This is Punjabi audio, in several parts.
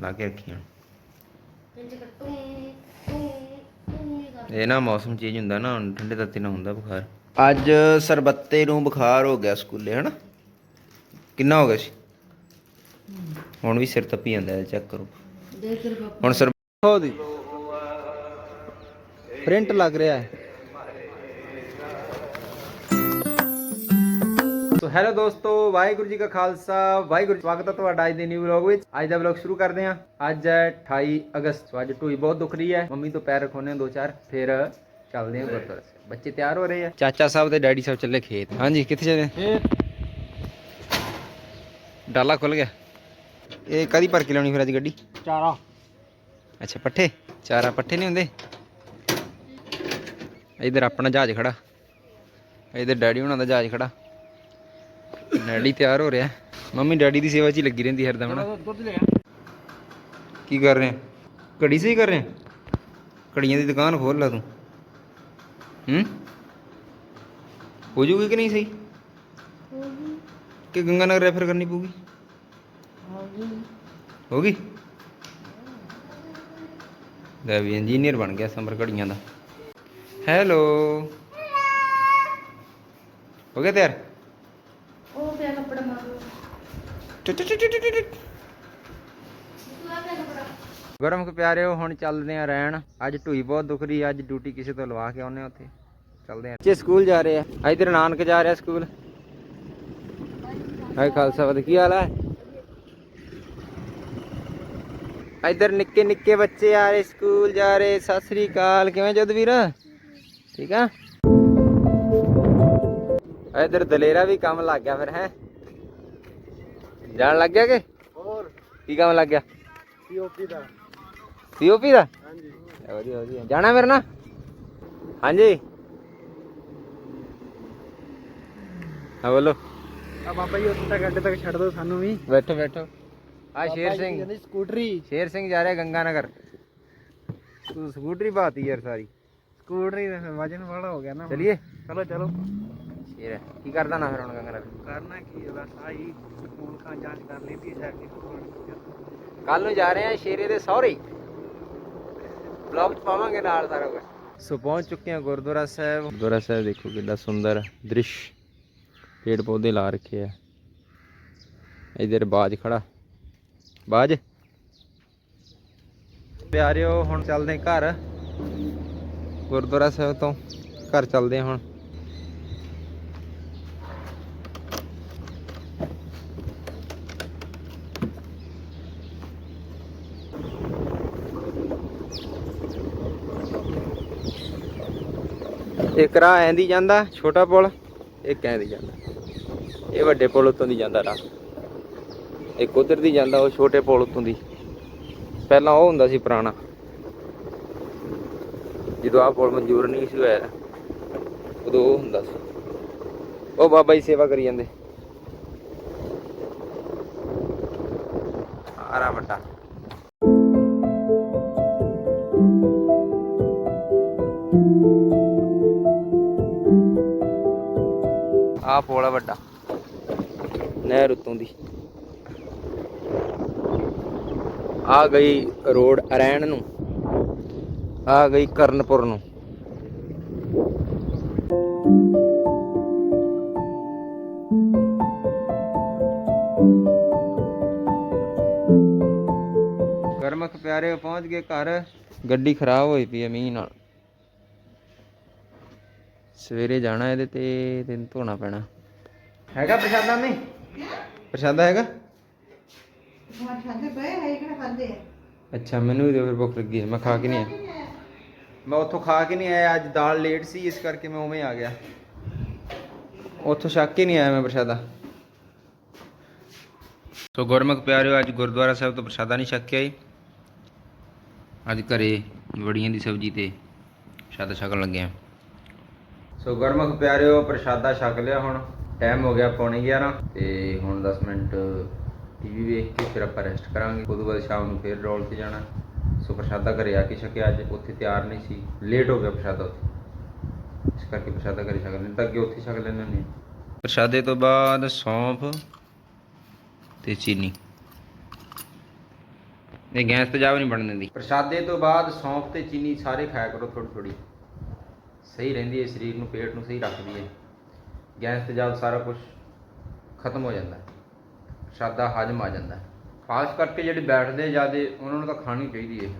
ਲਾ ਕੇ ਰੱਖੀਆਂ। ਇਹ ਨਾ ਮੌਸਮ ਚੇਂਜ ਹੁੰਦਾ ਨਾ ਠੰਡੇ ਤੱਤੇ ਨਾਲ ਹੁੰਦਾ ਬੁਖਾਰ। ਅੱਜ ਸਰਬੱਤੇ ਨੂੰ ਬੁਖਾਰ ਹੋ ਗਿਆ ਸਕੂਲੇ ਹਨਾ? ਕਿੰਨਾ ਹੋ ਗਿਆ ਸੀ? ਹੁਣ ਵੀ ਸਿਰ ਤੱਪੀ ਜਾਂਦਾ ਚੈੱਕ ਕਰੋ। ਹੁਣ ਸਰ ਹੋ ਦੀ ਪ੍ਰਿੰਟ ਲੱਗ ਰਿਹਾ ਹੈ। ਸੋ ਹੈਲੋ ਦੋਸਤੋ ਵਾਹਿਗੁਰੂ ਜੀ ਕਾ ਖਾਲਸਾ ਵਾਹਿਗੁਰੂ ਸਵਾਗਤ ਹੈ ਤੁਹਾਡਾ ਅੱਜ ਦੇ ਨਿਊ ਵਲੌਗ ਵਿੱਚ। ਅੱਜ ਦਾ ਵਲੌਗ ਸ਼ੁਰੂ ਕਰਦੇ ਹਾਂ। ਅੱਜ ਹੈ 28 ਅਗਸਤ ਸੋ ਅੱਜ ਢੂਈ ਬਹੁਤ ਦੁਖ ਰਹੀ ਹੈ। ਮੰਮੀ ਤੋਂ ਪੈਰ ਰਖਾਉਣੇ ਦੋ ਚਾਰ ਫਿਰ ਚੱਲਦੇ ਹਾਂ ਗੁਰਦੁਆਰੇ ਬੱਚੇ ਤਿਆਰ ਹੋ ਰਹੇ ਆ। ਚਾਚਾ ਸਾਹਿਬ ਤੇ ਡੈਡੀ ਸਾਹਿਬ ਚੱਲੇ ਖੇਤ। ਹਾਂਜੀ ਕਿੱਥੇ ਚੱਲੇ? ਖੇਤ। ਡਾਲਾ ਖੁੱਲ ਗਿਆ। ਇਹ ਕਦੀ ਭਰ ਕੇ ਲਾਉਣੀ ਫਿਰ ਅੱਜ ਗੱਡੀ? ਚਾਰਾ। ਅੱਛਾ ਪੱਠੇ? ਚਾਰਾ ਪੱਠੇ ਨਹੀਂ ਹੁੰਦੇ? ਇਧਰ ਆਪਣਾ ਜਹਾਜ਼ ਖੜਾ। ਇਧਰ ਡੈਡੀ ਹੁਣਾਂ ਦਾ ਜਹਾਜ਼ ਖੜਾ। ਡੈਡੀ ਤਿਆਰ ਹੋ ਰਿਹਾ। ਮੰਮੀ ਡੈਡੀ ਦੀ ਸੇਵਾ 'ਚ ਹੀ ਲੱਗੀ ਰਹਿੰਦੀ ਹਰਦਮ ਨਾ। ਦੁੱਧ ਕੀ ਕਰ ਰਹੇ? ਘੜੀ ਸਹੀ ਕਰ ਰਹੇ? ਘੜੀਆਂ ਦੀ ਦੁਕਾਨ ਖੋਲ ਲਾ ਤੂੰ। ਹੂੰ? ਹੋ ਜੂਗੀ ਕਿ ਨਹੀਂ ਸਹੀ? ਕਿ ਗੰਗਾ ਨਗਰ ਰੈਫਰ ਕਰਨੀ ਪਊਗੀ? ਹੋ ਗਈ ਲੈ ਵੀ ਇੰਜੀਨੀਅਰ ਬਣ ਗਿਆ ਸਮਰ ਘੜੀਆਂ ਦਾ। ਹੈਲੋ। ਹੋ ਗਿਆ ਤਿਆਰ ਉਹ ਪਿਆ ਕੱਪੜਾ ਮਾਰੋ ਟਿਟ ਟਿਟ ਟਿਟ ਟਿਟ ਟਿਟ। ਤੂੰ ਆ ਪਿਆ ਕੱਪੜਾ ਗਰਮ ਕੇ ਪਿਆਰਿਓ, ਹੁਣ ਚੱਲਦੇ ਆ ਰਹਿਣ। ਅੱਜ ਢੂਈ ਬਹੁਤ ਦੁਖ ਰਹੀ ਅੱਜ ਡਿਊਟੀ ਕਿਸੇ ਤੋਂ ਲਵਾ ਕੇ ਆਉਨੇ ਉੱਥੇ। ਚੱਲਦੇ ਆ। ਬੱਚੇ ਸਕੂਲ ਜਾ ਰਹੇ ਆ। ਇਧਰ ਨਾਨਕ ਜਾ ਰਿਹਾ ਸਕੂਲ। ਹਾਏ ਖਾਲਸਾ ਵਦ ਕੀ ਹਾਲ ਹੈ ਇਧਰ ਨਿੱਕੇ ਨਿੱਕੇ ਬੱਚੇ ਆ ਰਹੇ, ਸਕੂਲ ਜਾ ਰਹੇ। ਸਤਿ ਸ੍ਰੀ ਅਕਾਲ। ਕਿਵੇਂ ਜਦ ਵੀਰ? ਠੀਕ ਆ? ਇਧਰ ਦਲੇਰਾ ਵੀ ਕੰਮ ਲੱਗ ਗਿਆ ਫਿਰ, ਹੈ? ਜਾਣ ਲੱਗ ਗਿਆ ਕਿ? ਹੋਰ। ਕੀ ਕੰਮ ਲੱਗ ਗਿਆ? ਪੀਓਪੀ ਦਾ। ਪੀਓਪੀ ਦਾ? ਹਾਂਜੀ। ਵਧੀਆ ਵਧੀਆ। ਜਾਣਾ ਮੇਰੇ ਨਾਲ ਹਾਂਜੀ। ਹਾਂ ਬੋਲੋ। ਆ ਬਾਬਾ ਜੀ ਉੱਥੇ ਤੱਕ ਅੱਡੇ ਤੱਕ ਛੱਡ ਦਿਓ ਸਾਨੂੰ ਵੀ। ਬੈਠੋ ਬੈਠੋ। ਆ ਸ਼ੇਰ ਸਿੰਘ। ਕਹਿੰਦੇ ਸਕੂਟਰੀ। ਸ਼ੇਰ ਸਿੰਘ ਜਾ ਰਿਹਾ ਗੰਗਾ ਨਗਰ ਤੂੰ ਸਕੂਟਰੀ ਬਾਤੀ ਯਾਰ ਸਾਰੀ। ਸਕੂਟਰੀ ਦਾ ਵਜਨ ਬੜਾ ਹੋ ਗਿਆ ਨਾ ਚਲਿਏ। ਚਲੋ ਚਲੋ। ਹੈ। ਕੀ ਕਰਦਾ ਨਾ ਫਿਰ ਹੁਣ ਨਗਰ ਕਰਨਾ ਕੀ ਹੈ ਬਸ ਆਹੀ ਖੂਨ ਖਾਂ ਜਾਂਚ ਕਰ ਲੈਂਦੀ ਹੈ ਸਾਡੀ ਕੱਲ ਨੂੰ ਜਾ ਰਹੇ ਆ ਸ਼ੇਰੇ ਦੇ ਸਹੁਰੇ। ਬਲੌਗ ਚ ਪਾਵਾਂਗੇ ਨਾਲ ਸਾਰਾ ਕੁਝ ਸੋ ਪਹੁੰਚ ਚੁੱਕੇ ਹਾਂ ਗੁਰਦੁਆਰਾ ਸਾਹਿਬ। ਗੁਰਦੁਆਰਾ ਸਾਹਿਬ ਦੇਖੋ ਕਿੰਨਾ ਸੁੰਦਰ ਦ੍ਰਿਸ਼। ਪੇੜ ਪੌਦੇ ਲਾ ਰੱਖੇ ਆ। ਇਧਰ ਬਾਜ ਖੜਾ। ਬਾਜ। ਪਿਆਰਿਓ ਹੁਣ ਚੱਲਦੇ ਘਰ। ਗੁਰਦੁਆਰਾ ਸਾਹਿਬ ਤੋਂ ਘਰ ਚੱਲਦੇ ਹੁਣ। ਇੱਕ ਰਾਹ ਐਂਦੀ ਜਾਂਦਾ, ਛੋਟਾ ਪੁਲ ਇੱਕ ਐਂਦੀ ਜਾਂਦਾ। ਇਹ ਵੱਡੇ ਪੁਲ ਉੱਤੋਂ ਦੀ ਜਾਂਦਾ ਰਾਹ। ਇੱਕ ਉਧਰ ਦੀ ਜਾਂਦਾ, ਉਹ ਛੋਟੇ ਪੁਲ ਉੱਤੋਂ ਦੀ। ਪਹਿਲਾਂ ਉਹ ਹੁੰਦਾ ਸੀ ਪੁਰਾਣਾ। ਜਦੋਂ ਆਹ ਪੁਲ ਮਨਜ਼ੂਰ ਨਹੀਂ ਸੀ ਹੋਇਆ, ਉਦੋਂ ਉਹ ਹੁੰਦਾ ਸੀ। ਉਹ ਬਾਬਾ ਜੀ ਸੇਵਾ ਕਰੀ ਜਾਂਦੇ। ਆਰਾ ਵੱਡਾ। ਆਹ ਪੁਲ ਆ ਵੱਡਾ। ਨਹਿਰ ਉੱਤੋਂ ਦੀ। ਆ ਗਈ ਰੋਡ ਅਰੈਣ ਨੂੰ। ਆ ਗਈ ਕਰਨਪੁਰ ਨੂੰ। ਗਰਮਖ ਪਿਆਰੇ, ਪਹੁੰਚ ਗਏ ਘਰ। ਗੱਡੀ ਖਰਾਬ ਹੋਈ ਪਈ ਹੈ ਮੀਂਹ ਨਾਲ। ਸਵੇਰੇ ਜਾਣਾ ਇਹਦੇ ਤੇ ਦਿਨ ਧੋਣਾ ਪੈਣਾ। ਹੈਗਾ ਪ੍ਰਸ਼ਾਦਾ ਨਹੀਂ ਪ੍ਰਸ਼ਾਦਾ ਹੈਗਾ? ਅੱਛਾ ਮੈਨੂੰ ਵੀ ਦਿਓ ਫਿਰ ਭੁੱਖ ਲੱਗੀ ਹੈ ਮੈਂ ਖਾ ਕੇ ਨਹੀਂ ਆਇਆ। ਮੈਂ ਉੱਥੋਂ ਖਾ ਕੇ ਨਹੀਂ ਆਇਆ ਅੱਜ ਦਾਲ ਲੇਟ ਸੀ ਇਸ ਕਰਕੇ ਮੈਂ ਉਵੇਂ ਆ ਗਿਆ। ਉੱਥੋਂ ਛੱਕ ਕੇ ਨਹੀਂ ਆਇਆ ਮੈਂ ਪ੍ਰਸ਼ਾਦਾ। ਸੋ ਗੁਰਮੁਖ ਪਿਆਰਿਓ ਅੱਜ ਗੁਰਦੁਆਰਾ ਸਾਹਿਬ ਤੋਂ ਪ੍ਰਸ਼ਾਦਾ ਨਹੀਂ ਛੱਕ ਕੇ ਆਈ ਅੱਜ ਘਰੇ ਵੜੀਆਂ ਦੀ ਸਬਜ਼ੀ ਤੇ ਪ੍ਰਸ਼ਾਦਾ ਛਕਣ ਲੱਗੇ ਆ। ਸੋ ਗੁਰਮੁਖ ਪਿਆਰਿਓ, ਪ੍ਰਸ਼ਾਦਾ ਛਕ ਲਿਆ ਹੁਣ। ਟਾਈਮ ਹੋ ਗਿਆ ਪੌਣੇ 11 ਤੇ ਹੁਣ 10 ਮਿੰਟ ਟੀਵੀ ਵੇਖ ਕੇ ਫਿਰ ਆਪਾਂ ਰੈਸਟ ਕਰਾਂਗੇ। ਉਦੋਂ ਬਾਅਦ ਸ਼ਾਮ ਨੂੰ ਫਿਰ ਰੋਲ ਤੇ ਜਾਣਾ। ਸੋ ਪ੍ਰਸ਼ਾਦਾ ਘਰੇ ਆ ਕੇ ਛਕਿਆ ਅੱਜ। ਉੱਥੇ ਤਿਆਰ ਨਹੀਂ ਸੀ। ਲੇਟ ਹੋ ਗਿਆ ਪ੍ਰਸ਼ਾਦਾ ਉੱਥੇ। ਇਸ ਕਰਕੇ ਪ੍ਰਸ਼ਾਦਾ ਘਰੇ ਛਕ ਲੈਂਦੇ। ਤਾਂ ਅੱਗੇ ਉੱਥੇ ਛਕ ਲੈਂਦੇ ਹੁੰਦੇ ਹਾਂ। ਪ੍ਰਸ਼ਾਦੇ ਤੋਂ ਬਾਅਦ ਸੌਂਫ ਤੇ ਚੀਨੀ। ਇਹ ਗੈਸ ਤੇਜ਼ਾਬ ਨਹੀਂ ਬਣਨ ਦਿੰਦੀ। ਪ੍ਰਸ਼ਾਦੇ ਤੋਂ ਬਾਅਦ ਸੌਂਫ ਤੇ ਚੀਨੀ ਸਾਰੇ ਖਾਇਆ ਕਰੋ ਥੋੜੀ ਥੋੜੀ ਸਹੀ ਰਹਿੰਦੀ ਹੈ ਸਰੀਰ ਨੂੰ ਪੇਟ ਨੂੰ ਸਹੀ ਰੱਖਦੀ ਹੈ। ਗੈਸ ਤੇਜ਼ਾਬ ਸਾਰਾ ਕੁਝ ਖਤਮ ਹੋ ਜਾਂਦਾ ਹੈ ਪ੍ਰਸ਼ਾਦਾ ਹਜਮ ਆ ਜਾਂਦਾ ਹੈ। ਖਾਸ ਕਰਕੇ ਜਿਹੜੇ ਬੈਠਦੇ ਜਿਆਦੇ ਉਹਨਾਂ ਨੂੰ ਤਾਂ ਖਾਣੀ ਚਾਹੀਦੀ ਹੈ।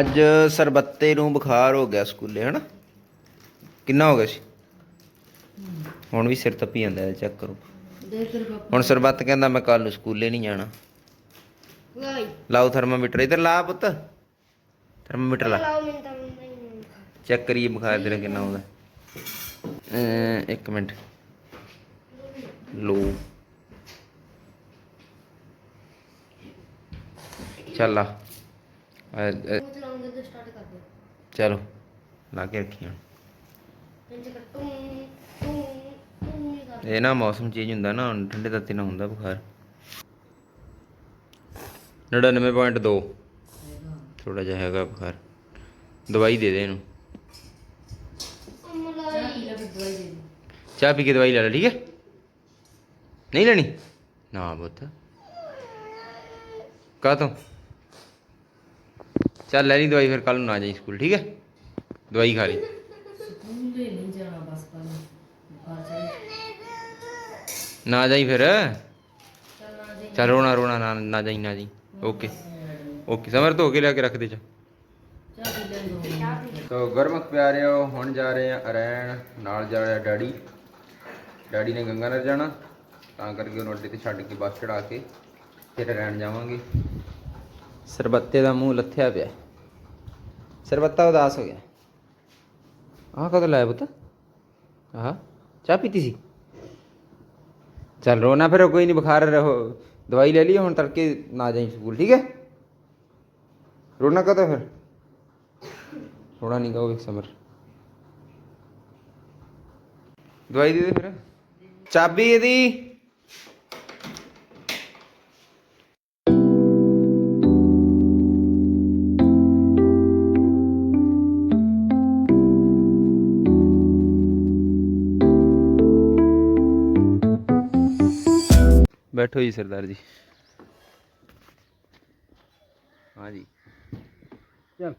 ਅੱਜ ਸਰਬੱਤੇ ਨੂੰ ਬੁਖਾਰ ਹੋ ਗਿਆ ਸਕੂਲੇ ਹਨਾ? ਕਿੰਨਾ ਹੋ ਗਿਆ ਸੀ? ਹੁਣ ਵੀ ਸਿਰ ਤੱਪੀ ਜਾਂਦਾ ਹੈ ਚੈੱਕ ਕਰੋ। ਹੁਣ ਸਰਬੱਤ ਕਹਿੰਦਾ ਮੈਂ ਕੱਲ ਨੂੰ ਸਕੂਲੇ ਨਹੀਂ ਜਾਣਾ। ਲਾਓ ਥਰਮਾਮੀਟਰ। ਇਧਰ ਲਾ ਪੁੱਤ। ਥਰਮਾਮੀਟਰ ਲਾ। ਤਾਂ ਚੈੱਕ ਕਰੀਏ ਬੁਖਾਰ ਤੇਰਾ ਕਿੰਨਾ ਆਉਂਦਾ। ਇੱਕ ਮਿੰਟ। ਲੋ। ਚੱਲ ਆ। ਚਲੋ, ਲਾ ਕੇ ਰੱਖੀਆਂ ਇਹ ਨਾ ਮੌਸਮ ਚੇਂਜ ਹੁੰਦਾ ਨਾ, ਹੁਣ ਠੰਡੇ ਤੱਤੇ ਨਾਲ ਹੁੰਦਾ ਬੁਖਾਰ। 99.2 ਥੋੜਾ ਜਿਹਾ ਹੈਗਾ ਬੁਖਾਰ। ਦਵਾਈ ਦੇ ਦੇ ਇਹਨੂੰ। ਦਵਾਈ ਲੈ ਲੈ ਠੀਕ ਹੈ? ਨਹੀਂ ਲੈਣੀ? ਨਾ ਬੁੱਤ ਕਾ ਤੋਂ ਚੱਲ ਲੈ ਲਈ ਦਵਾਈ ਫਿਰ ਕੱਲ ਨੂੰ ਨਾ ਜਾਈ ਸਕੂਲ ਠੀਕ ਹੈ? ਦਵਾਈ ਖਾ ਲਈ। ਨਾ। ਜਾਈ। ਫਿਰ? ਚੱਲ ਰੋਣਾ ਰੋਣਾ ਨਾ ਨਾ ਜਾਈ ਨਾ ਜਾਈ। ਓਕੇ। ਓਕੇ ਸਮਰ ਧੋ ਕੇ ਲਿਆ ਕੇ ਰੱਖ ਦੇ ਚਾ ਤੋ ਗਰਮਕ ਪਿਆਰਿਓ, ਹੁਣ ਜਾ ਰਹੇ ਆ ਅਰੈਣ, ਨਾਲ ਜਾ ਰਿਹਾ ਡੈਡੀ। ਡੈਡੀ ਨੇ ਗੰਗਾ ਨਗਰ ਜਾਣਾ, ਤਾਂ ਕਰਕੇ ਉਹਨੂੰ ਅੱਡੇ ਤੇ ਛੱਡ ਕੇ ਬੱਸ ਚੜਾ ਕੇ ਫਿਰ ਅਰੈਣ ਜਾਵਾਂਗੇ। ਸਰਬੱਤੇ ਦਾ ਮੂੰਹ ਲੱਥਿਆ ਪਿਆ। ਸਰਬੱਤਾ ਉਦਾਸ ਹੋ ਗਿਆ। ਆਹ ਕਦੋਂ ਲਾਇਆ ਪੁੱਤ? ਆਹ, ਚਾਹ ਪੀਤੀ ਸੀ? ਚੱਲ ਰੋਣਾ ਫਿਰ, ਕੋਈ ਨਹੀਂ ਬੁਖਾਰ ਰਹੋ। ਦਵਾਈ ਲੈ ਲਈ ਹੁਣ ਤੜਕੇ ਨਾ ਜਾਈ ਸਕੂਲ, ਠੀਕ ਹੈ? ਰੋਣਾ ਕਦੋਂ ਫਿਰ? ਥੋੜਾ ਨਹੀਂ ਕਹੋ ਇੱਕ ਸਮਰ? ਦਵਾਈ ਦੇ ਦੇ ਫਿਰ। ਚਾਬੀ ਇਹਦੀ। ਬੈਠੋ ਜੀ ਸਰਦਾਰ ਜੀ। ਹਾਂ ਜੀ। ਚਲ।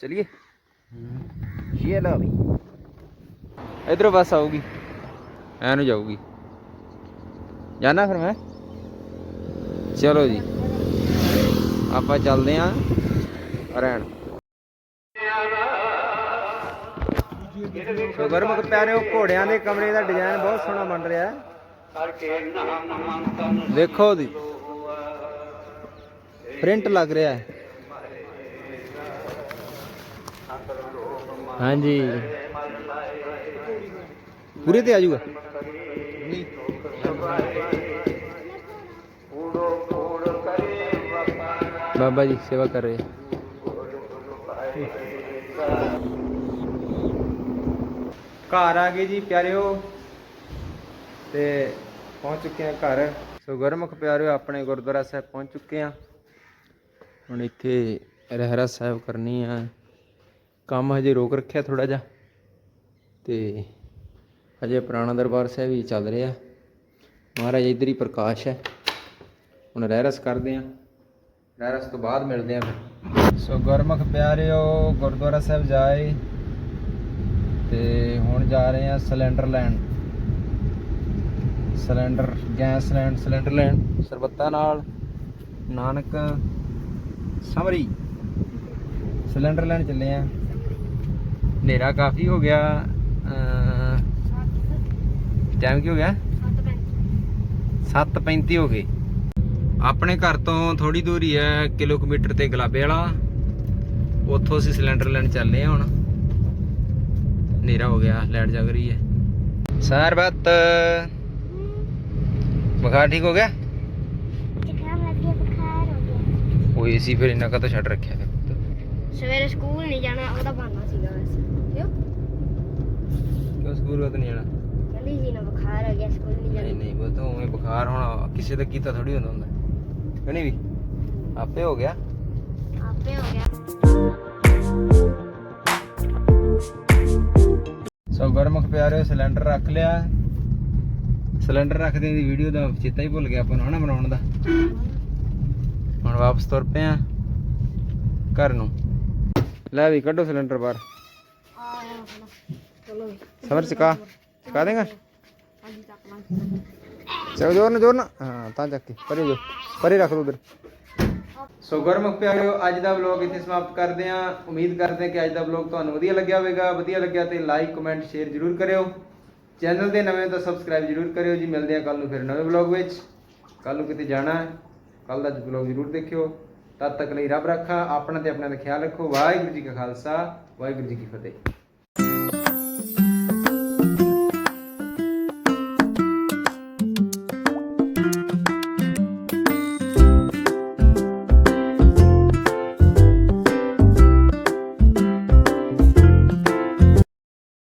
ਚਲਿਏ ਇਹ ਲਾ ਵੀ ਇਧਰੋਂ ਬੱਸ ਆਊਗੀ ਐ ਜਾਊਗੀ ਜਾਣਾ ਫਿਰ ਮੈਂ ਚਲੋ ਜੀ ਆਪਾਂ ਚੱਲਦੇ ਆਂ ਰਹਿਣ ਸੋ ਗਰਮਕ ਪਿਆਰਿਓ ਘੋੜਿਆਂ ਦੇ ਕਮਰੇ ਦਾ ਡਿਜ਼ਾਈਨ ਬਹੁਤ ਸੋਹਣਾ ਬਣ ਰਿਹਾ ਹੈ ਦੇਖੋ ਜੀ ਪ੍ਰਿੰਟ ਲੱਗ ਰਿਹਾ ਹੈ ਹਾਂਜੀ। ਪੂਰੇ ਤੇ ਆ ਜਾਊਗਾ? ਬਾਬਾ ਜੀ ਸੇਵਾ ਕਰ ਰਹੇ ਘਰ ਆ ਗਏ ਜੀ ਪਿਆਰਿਓ। ਤੇ ਪਹੁੰਚ ਚੁੱਕੇ ਆ ਘਰ। ਸੋ ਗੁਰਮੁਖ ਪਿਆਰਿਓ ਆਪਣੇ ਗੁਰਦੁਆਰਾ ਸਾਹਿਬ ਪਹੁੰਚ ਚੁੱਕੇ ਆ। ਹੁਣ ਇੱਥੇ ਰਹਿਰਾ ਸਾਹਿਬ ਕਰਨੀ ਆ। ਕੰਮ ਹਜੇ ਰੋਕ ਰੱਖਿਆ ਥੋੜਾ ਜਿਹਾ ਤੇ ਹਜੇ ਪੁਰਾਣਾ ਦਰਬਾਰ ਸਾਹਿਬ ਹੀ ਚੱਲ ਰਿਹਾ। ਮਹਾਰਾਜ ਇੱਧਰ ਹੀ ਪ੍ਰਕਾਸ਼ ਹੈ। ਹੁਣ ਰਹਿਰਸ ਕਰਦੇ ਆ ਰਹਿਰਸ ਤੋਂ ਬਾਅਦ ਮਿਲਦੇ ਆ ਫਿਰ। ਸੋ ਗੁਰਮੁਖ ਪਿਆਰਿਓ, ਗੁਰਦੁਆਰਾ ਸਾਹਿਬ ਜਾਏ ਤੇ ਹੁਣ ਜਾ ਰਹੇ ਆ ਸਿਲੰਡਰ ਲੈਣ। ਸਿਲੰਡਰ, ਗੈਸ ਲੈਣ, ਸਿਲੰਡਰ ਲੈਣ। ਸਰਬੱਤਾ ਨਾਲ ਨਾਨਕ ਸਮਰੀ। ਸਿਲੰਡਰ ਲੈਣ ਚੱਲੇ ਆ ਹਨੇਰਾ ਕਾਫੀ ਹੋ ਗਿਆ ਟਾਈਮ ਕੀ ਹੋ ਗਿਆ? 7:35 ਹੋ ਗਏ। ਆਪਣੇ ਘਰ ਤੋਂ ਥੋੜੀ ਦੂਰ ਹੀ ਹੈ ਕਿਲੋਮੀਟਰ ਤੇ ਗਲਾਬੇ ਵਾਲਾ। ਉੱਥੋਂ ਅਸੀਂ ਸਿਲੰਡਰ ਲੈਣ ਚੱਲੇ ਆ ਹੁਣ। ਹਨੇਰਾ ਹੋ ਗਿਆ ਲਾਈਟ ਜਗ ਰਹੀ ਹੈ। ਸਰਬਤ ਬੁਖਾਰ ਠੀਕ ਹੋ ਗਿਆ? ਜ਼ੁਕਾਮ ਲੱਗ ਗਿਆ ਬੁਖਾਰ ਹੋ ਗਿਆ ਉਹ ਏਸੀ ਫਿਰ ਇੰਨਾ ਕਾ ਛੱਡ ਰੱਖਿਆ ਸਵੇਰੇ ਸਕੂਲ ਨਹੀਂ ਜਾਣਾ ਉਹਦਾ ਬਹਾਨਾ ਸੀਗਾ ਵੈਸੇ। ਕਿਉਂ ਕਿਉਂ ਸਕੂਲ ਵਤ ਨਹੀਂ ਜਾਣਾ। ਕਹਿੰਦੀ ਸੀ ਨਾ ਬੁਖਾਰ ਹੋ ਗਿਆ ਸਕੂਲ ਨਹੀਂ ਨਹੀਂ ਜਾਣਾ। ਨਹੀਂ ਉਹ ਤਾਂ ਉਵੇਂ ਬੁਖਾਰ ਹੋਣਾ ਕਿਸੇ ਦਾ ਕੀਤਾ ਥੋੜੀ ਹੁੰਦਾ ਹੁੰਦਾ। ਕਿ ਨਹੀਂ ਵੀ ਆਪੇ ਹੋ ਗਿਆ। ਆਪੇ ਹੋ ਗਿਆ। ਸੋ ਗਰਮਖ ਪਿਆਰੇ ਸਿਲੰਡਰ ਰੱਖ ਲਿਆ। ਸਿਲੰਡਰ ਰੱਖਦੇ ਦੀ ਵੀਡੀਓ ਦਾ ਚੇਤਾ ਹੀ ਭੁੱਲ ਗਿਆ ਆਪਾਂ ਨੂੰ ਹਨਾ ਬਣਾਉਣ ਦਾ। ਹੁਣ ਵਾਪਸ ਤੁਰ ਪਏ ਆ ਘਰ ਨੂੰ। ਲੈ ਵੀ ਕੱਢੋ ਸਿਲੰਡਰ ਬਾਹਰ। ਚਲੋ ਸਮਰ ਚਕਾ ਚਕਾ ਦੇਗਾ? ਹਾਂਜੀ ਚੱਕ ਲਾਂ ਚਲ ਜੋਰ ਨਾ ਜੋਰ ਨਾ ਹਾਂ, ਤਾਂ ਚੱਕ ਕੇ ਪਰੇ ਜੋ, ਪਰੇ ਰੱਖ ਦੋ ਉਧਰ। ਸੋ ਗੁਰਮੁਖ ਪਿਆਰਿਓ, ਅੱਜ ਦਾ ਵਲੌਗ ਇੱਥੇ ਸਮਾਪਤ ਕਰਦੇ ਹਾਂ। ਉਮੀਦ ਕਰਦੇ ਹਾਂ ਕਿ ਅੱਜ ਦਾ ਵਲੌਗ ਤੁਹਾਨੂੰ ਵਧੀਆ ਲੱਗਿਆ ਹੋਵੇਗਾ। ਵਧੀਆ ਲੱਗਿਆ ਤੇ ਲਾਈਕ ਕਮੈਂਟ ਸ਼ੇਅਰ ਜ਼ਰੂਰ ਕਰਿਓ। ਚੈਨਲ ਦੇ ਨਵੇਂ ਤਾਂ ਸਬਸਕ੍ਰਾਈਬ ਜ਼ਰੂਰ ਕਰਿਓ ਜੀ। ਮਿਲਦੇ ਹਾਂ ਕੱਲ ਨੂੰ ਫਿਰ ਨਵੇਂ ਵਲੌਗ ਵਿੱਚ। ਕੱਲ ਨੂੰ ਕਿਤੇ ਜਾਣਾ ਹੈ ਕੱਲ ਦਾ ਵਲੌਗ ਜ਼ਰੂਰ ਦੇਖਿਓ। ਤਦ ਤੱਕ ਲਈ ਰੱਬ ਰੱਖਾ, ਆਪਣਾ ਤੇ ਆਪਣਾ ਦਾ ਖਿਆਲ ਰੱਖੋ। ਵਾਹਿਗੁਰੂ ਜੀ ਕਾ ਖਾਲਸਾ, ਵਾਹਿਗੁਰੂ ਜੀ ਕੀ ਫਤਿਹ।